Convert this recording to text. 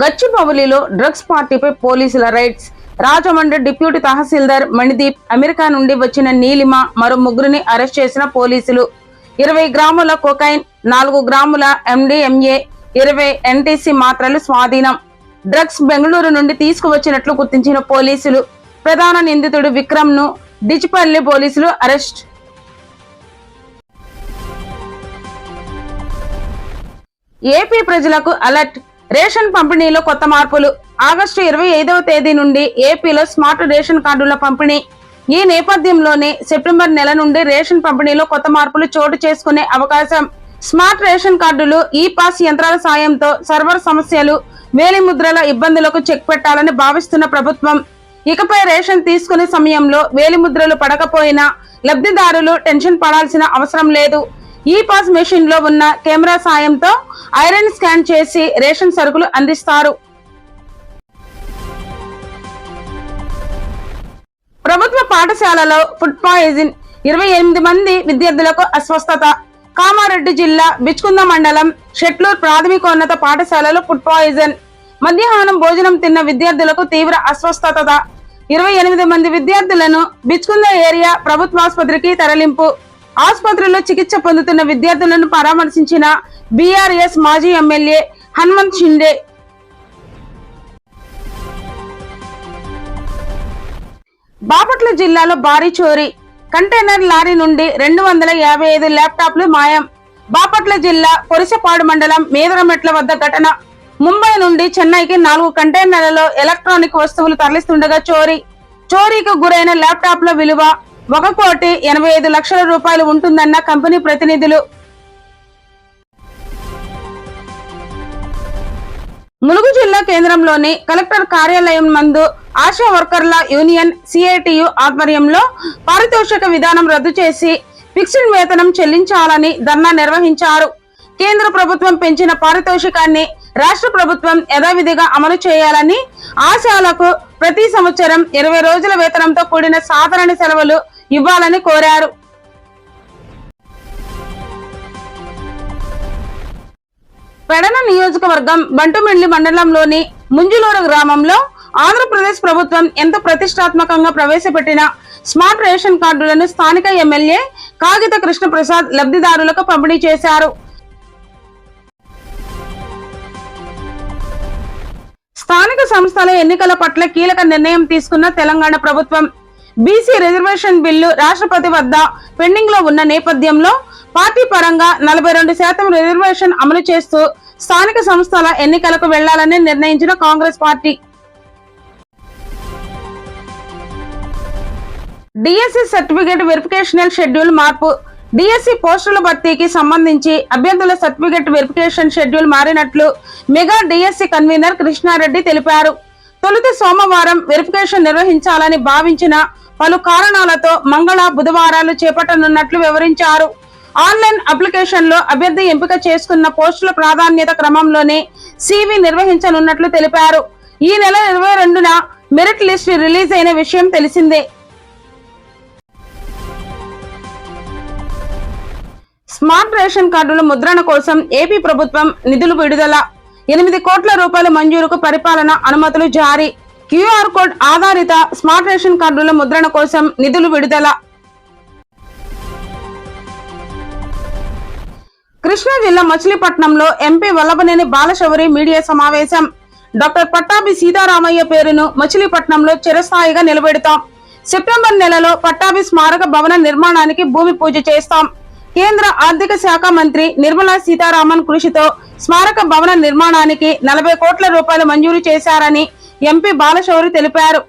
గచ్చిబౌలిలో drugs పార్టీపై పోలీసుల raids. Rajahmundry deputy tahsildar Manideep America నుండి వచ్చిన నీలిమ మరో ముగ్గురిని అరెస్ట్ చేసిన పోలీసులు. ఇరవై గ్రాముల కొకైన్ నాలుగు గ్రాముల ఎండిఎంఏ ఇరవై ఎన్టీసీ మాత్రలు స్వాధీనం. డ్రగ్స్ బెంగళూరు నుండి తీసుకువచ్చినట్లు గుర్తించిన పోలీసులు. ప్రధాన నిందితుడు విక్రమ్ను డిచిపల్లి పోలీసులు అరెస్ట్. ఏపీ ప్రజలకు అలర్ట్ రేషన్ పంపిణీలో కొత్త మార్పులు. ఆగస్టు ఇరవై ఐదవ తేదీ నుండి ఏపీలో స్మార్ట్ రేషన్ కార్డుల పంపిణీ. ఈ నేపథ్యంలోనే సెప్టెంబర్ నెల నుండి రేషన్ పంపిణీలో కొత్త మార్పులు చోటు చేసుకునే అవకాశం. స్మార్ట్ రేషన్ కార్డులు ఈ పాస్ యంత్రాల సాయంతో సర్వర్ సమస్యలు వేలిముద్రల ఇబ్బందులకు చెక్ పెట్టాలని భావిస్తున్న ప్రభుత్వం. ఇకపై రేషన్ తీసుకునే సమయంలో వేలిముద్రలు పడకపోయినా లబ్ధిదారులు టెన్షన్ పడాల్సిన అవసరం లేదు. ఈ పాస్ మెషిన్లో ఉన్న కెమెరా సాయంతో ఐరన్ స్కాన్ చేసి రేషన్ సరుకులు అందిస్తారు. ప్రభుత్వ పాఠశాలలో ఫుడ్ పాయిజన్ ఇరవై ఎనిమిది మంది విద్యార్థులకు అస్వస్థత. కామారెడ్డి జిల్లా బిచ్కుంద మండలం షెట్లూర్ ప్రాథమికోన్నత పాఠశాలలో ఫుడ్ పాయిజన్. మధ్యాహ్నం భోజనం తిన్న విద్యార్థులకు తీవ్ర అస్వస్థత. ఇరవై ఎనిమిది మంది విద్యార్థులను బిచ్కుంద ఏరియా ప్రభుత్వాసుపత్రికి తరలింపు. ఆసుపత్రిలో చికిత్స పొందుతున్న విద్యార్థులను పరామర్శించిన బీఆర్ఎస్ మాజీ ఎమ్మెల్యే హనుమంత్ షిండే. బాపట్ల జిల్లాలో భారీ చోరీ. కంటైనర్ లారీ నుండి రెండు వందల యాభై ఐదు ల్యాప్టాప్లు మాయం. బాపట్ల జిల్లా కొరిసపాడు మండలం మేదరమెట్ల వద్ద ఘటన. ముంబై నుండి చెన్నైకి నాలుగు కంటైనర్లలో ఎలక్ట్రానిక్ వస్తువులు తరలిస్తుండగా చోరీ. చోరీకి గురైన ల్యాప్టాప్ల విలువ ఒక కోటి ఎనభై ఐదు లక్షల రూపాయలు ఉంటుందన్న కంపెనీ ప్రతినిధులు. ములుగు జిల్లా కేంద్రంలోని కలెక్టర్ కార్యాలయం మందు ఆశా వర్కర్ల యూనియన్ సిఐటియు ఆధ్వర్యంలో పారితోషిక విధానం రద్దు చేసి ఫిక్స్డ్ వేతనం చెల్లించాలని ధర్నా నిర్వహించారు. కేంద్ర ప్రభుత్వం పెంచిన పారితోషికాన్ని రాష్ట్ర ప్రభుత్వం యథావిధిగా అమలు చేయాలని ఆశాలకు ప్రతి సంవత్సరం ఇరవై రోజుల వేతనంతో కూడిన సాధారణ సెలవులు ఇవ్వాలని కోరారు. పెడన నియోజకవర్గం బంటుమిండ్లి మండలంలోని ముంజులూరు గ్రామంలో ఆంధ్రప్రదేశ్ ప్రభుత్వం ఎంత ప్రతిష్టాత్మకంగా ప్రవేశపెట్టిన స్మార్ట్ రేషన్ కార్డులను స్థానిక ఎమ్మెల్యే కాగిత కృష్ణప్రసాద్ లబ్ధిదారులకు పంపిణీ చేశారు. స్థానిక సంస్థల ఎన్నికల పట్ల కీలక నిర్ణయం తీసుకున్న తెలంగాణ ప్రభుత్వం బీసీ రిజర్వేషన్ బిల్లు రాష్ట్రపతి వద్ద పెండింగ్లో ఉన్న నేపథ్యంలో పార్టీ పరంగా నలభై రెండు శాతం రిజర్వేషన్ అమలు చేస్తూ స్థానిక సంస్థల ఎన్నికలకు వెళ్ళాలని నిర్ణయించిన కాంగ్రెస్ పార్టీ. డిఎస్సి సర్టిఫికేట్ వెరిఫికేషనల్ షెడ్యూల్ మార్పు. డిఎస్సి పోస్టుల భర్తీకి సంబంధించి అభ్యర్థుల సర్టిఫికేట్ వెరిఫికేషన్ షెడ్యూల్ మారినట్లు మెగా డిఎస్సి కన్వీనర్ కృష్ణారెడ్డి తెలిపారు. తొలుత సోమవారం వెరిఫికేషన్ నిర్వహించాలని భావించిన పలు కారణాలతో మంగళ బుధవారాలు చేపట్టనున్నట్లు వివరించారు. ఆన్లైన్ అప్లికేషన్లో అభ్యర్థి ఎంపిక చేసుకున్న పోస్టుల ప్రాధాన్యత క్రమంలోనే సివి నిర్వహించనున్నట్లు తెలిపారు. ఈ నెల ఇరవై రెండున మెరిట్ లిస్ట్ రిలీజ్ అయిన విషయం తెలిసిందే. స్మార్ట్ రేషన్ కార్డుల ముద్రణ కోసం ఏపీ ప్రభుత్వం నిధులు విడుదల ఎనిమిది కోట్ల రూపాయల మంజూరుకు పరిపాలన అనుమతులు జారీ. క్యూఆర్ కోడ్ ఆధారిత స్మార్ట్ రేషన్ కార్డుల ముద్రణ కోసం నిధులు విడుదల. కృష్ణా జిల్లా మచిలీపట్నంలో ఎంపీ వల్లభనేని బాలశౌరి మీడియా సమావేశం. డాక్టర్ పట్టాభి సీతారామయ్య పేరును మచిలీపట్నంలో చిరస్థాయిగా నిలబెడతాం. సెప్టెంబర్ నెలలో పట్టాభి స్మారక భవన నిర్మాణానికి భూమి పూజ చేస్తాం. కేంద్ర ఆర్థిక శాఖ మంత్రి నిర్మలా సీతారామన్ కృషితో స్మారక భవన నిర్మాణానికి నలభై కోట్ల రూపాయలు మంజూరు చేశారని ఎంపీ బాలశౌరి తెలిపారు.